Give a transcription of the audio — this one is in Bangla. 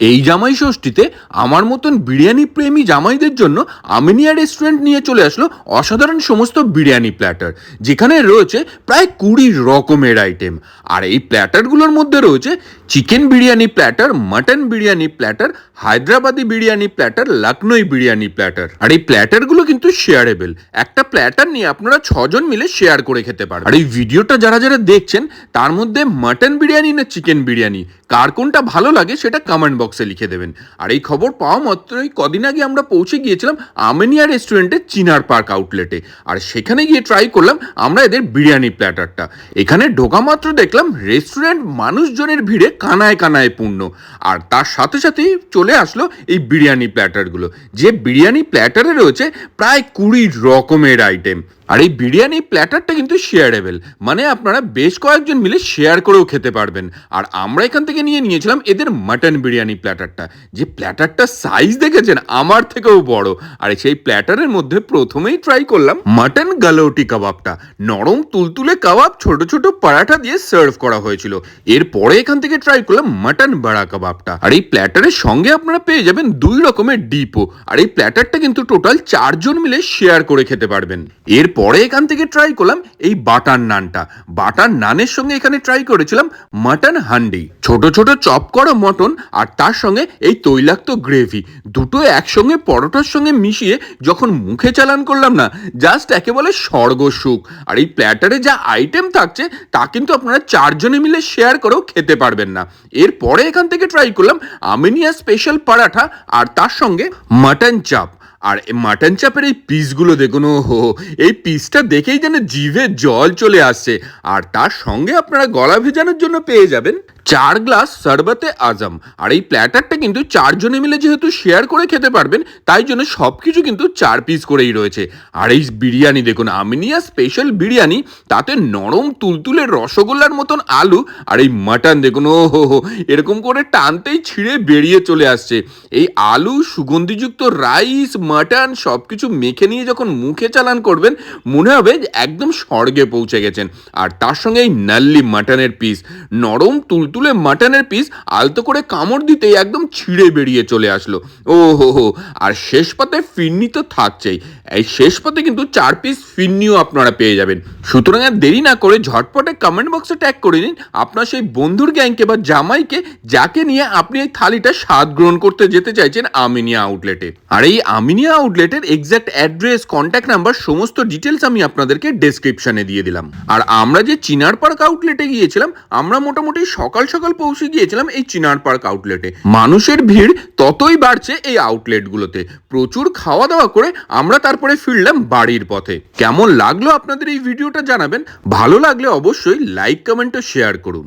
এই জামাই ষষ্ঠীতে আমার মতন বিরিয়ানি প্রেমী জামাইদের জন্য আমিনিয়া রেস্টুরেন্ট নিয়ে চলে আসলো অসাধারণ সমস্ত বিরিয়ানি প্ল্যাটার যেখানে রয়েছে প্রায় কুড়ি রকমের আইটেম আর এই প্ল্যাটারগুলোর মধ্যে রয়েছে chicken biryani platter, mutton biryani platter, Hyderabadi biryani platter Lucknow biryani platter. আর এই প্ল্যাটারগুলো কিন্তু শেয়ারেবল একটা প্ল্যাটার নিয়ে আপনারা ছজন মিলে শেয়ার করে খেতে পারেন আর এই ভিডিওটা যারা যারা দেখছেন, তার মধ্যে মাটন বিরিয়ানি না চিকেন বিরিয়ানি? কার কোনটা ভালো লাগে সেটা কমেন্ট বক্সে লিখে দেবেন। আর এই খবর পাওয়া মাত্রই কদিন আগে আমরা পৌঁছে গিয়েছিলাম আমেনিয়া রেস্টুরেন্টের চিনার পার্ক আউটলেটে আর সেখানে গিয়ে ট্রাই করলাম আমরা এদের বিরিয়ানি প্ল্যাটারটা। এখানে ঢোকা মাত্র দেখলাম রেস্টুরেন্ট মানুষজনের ভিড়ে কানায় কানায় পূর্ণ। আর তার সাথে সাথেই চলে আসলো এই বিরিয়ানি প্ল্যাটারগুলো যে বিরিয়ানি প্ল্যাটারে রয়েছে, প্রায় কুড়ি রকমের আইটেম আর এই বিরিয়ানি প্ল্যাটারটা কিন্তু শেয়ারেবেল মানে আপনারা বেশ কয়েকজন মিলে শেয়ার করেও খেতে পারবেন। আর আমরা এখান থেকে নিয়ে নিয়েছিলাম এদের মাটন বিরিয়ানি প্ল্যাটারটা যে প্ল্যাটারটা সাইজ দেখেছেন, আমার থেকেও বড়। আর সেই প্ল্যাটারের মধ্যে প্রথমেই ট্রাই করলাম মাটন গালোটি কাবাবটা নরম তুলতুলে কাবাব ছোট ছোট পরাঠা দিয়ে সার্ভ করা হয়েছিল। এরপরে এখান থেকে ট্রাই করলাম মাটন বাড়া কাবাবটা আর এই প্ল্যাটারের সঙ্গে আপনারা পেয়ে যাবেন দুই রকমের ডিপো আর এই প্ল্যাটারটা কিন্তু টোটাল চারজন মিলে শেয়ার করে খেতে পারবেন। এরপরে এখান থেকে ট্রাই করলাম এই বাটার নানটা। বাটার নানের সঙ্গে এখানে ট্রাই করেছিলাম মাটন হান্ডি। ছোট ছোট চপ করা মটন আর তার সঙ্গে এই তৈলাক্ত গ্রেভি দুটো একসঙ্গে পরোটার সঙ্গে মিশিয়ে যখন মুখে চালান করলাম না জাস্ট একেবারে স্বর্গ সুখ। আর এই প্ল্যাটারে যা আইটেম থাকছে, তা কিন্তু আপনারা চারজনে মিলে শেয়ার করেও খেতে পারবেন না। এরপরে এখান থেকে ট্রাই করলাম আমিনিয়া স্পেশাল পরাঠা আর তার সঙ্গে মাটন চাপ আর মাটন চাপের এই পিসগুলো দেখুন ও এই পিসটা দেখেই যেন জিভে জল চলে আসছে। আর তার সঙ্গে আপনারা গলা ভেজানোর জন্য পেয়ে যাবেন চার গ্লাস শরবতে আজম। আর এই প্ল্যাটারটা কিন্তু চারজনে মিলে যেহেতু শেয়ার করে খেতে পারবেন, তাই জন্য সব কিছু কিন্তু চার পিস করেই রয়েছে। আর এই বিরিয়ানি দেখুন, আমিনিয়া স্পেশাল বিরিয়ানি, তাতে নরম তুলতুলে রসগোল্লার মতন আলু আর এই মাটন দেখুন ও হো হো এরকম করে টানতেই ছিঁড়ে বেরিয়ে চলে আসছে। এই আলু, সুগন্ধিযুক্ত রাইস মাটন সব কিছু মেখে নিয়ে যখন মুখে চালান করবেন, মনে হবে একদম স্বর্গে পৌঁছে গেছেন। আর তার সঙ্গে এই নাল্লি মাটনের পিস নরম তুলতুলে মাটনের পিস আলতো করে কামড় দিতেই একদম ছিঁড়ে বেরিয়ে চলে আসলো। ও হো হো আর শেষ পাতে ফিরনি তো থাকছেই। এই শেষ পাতে কিন্তু চার পিস ফিরনিও আপনারা পেয়ে যাবেন। সুতরাং আর দেরি না করে ঝটপটে কমেন্ট বক্সে ট্যাগ করে নিন আপনার সেই বন্ধুর গ্যাংকে বা জামাইকে, যাকে নিয়ে আপনি এই থালিটা স্বাদ গ্রহণ করতে যেতে চাইছেন আমিনিয়া আউটলেটে আর এই আমিনিয়া আউটলেটের এক্সাক্ট অ্যাড্রেস কন্ট্যাক্ট নাম্বার সমস্ত ডিটেলস আমি আপনাদেরকে ডেসক্রিপশনে দিয়ে দিলাম। আর আমরা যে চিনার পার্ক আউটলেটে গিয়েছিলাম, আমরা মোটামুটি সকাল সকাল পৌঁছে গিয়েছিলাম এই চিনার পার্ক আউটলেটে মানুষের ভিড় ততই বাড়ছে এই আউটলেটগুলোতে প্রচুর খাওয়া দাওয়া করে আমরা তারপরে ফিরলাম বাড়ির পথে। কেমন লাগল আপনাদের এই ভিডিওটা জানাবেন? ভালো লাগলে অবশ্যই লাইক কমেন্ট ও শেয়ার করুন।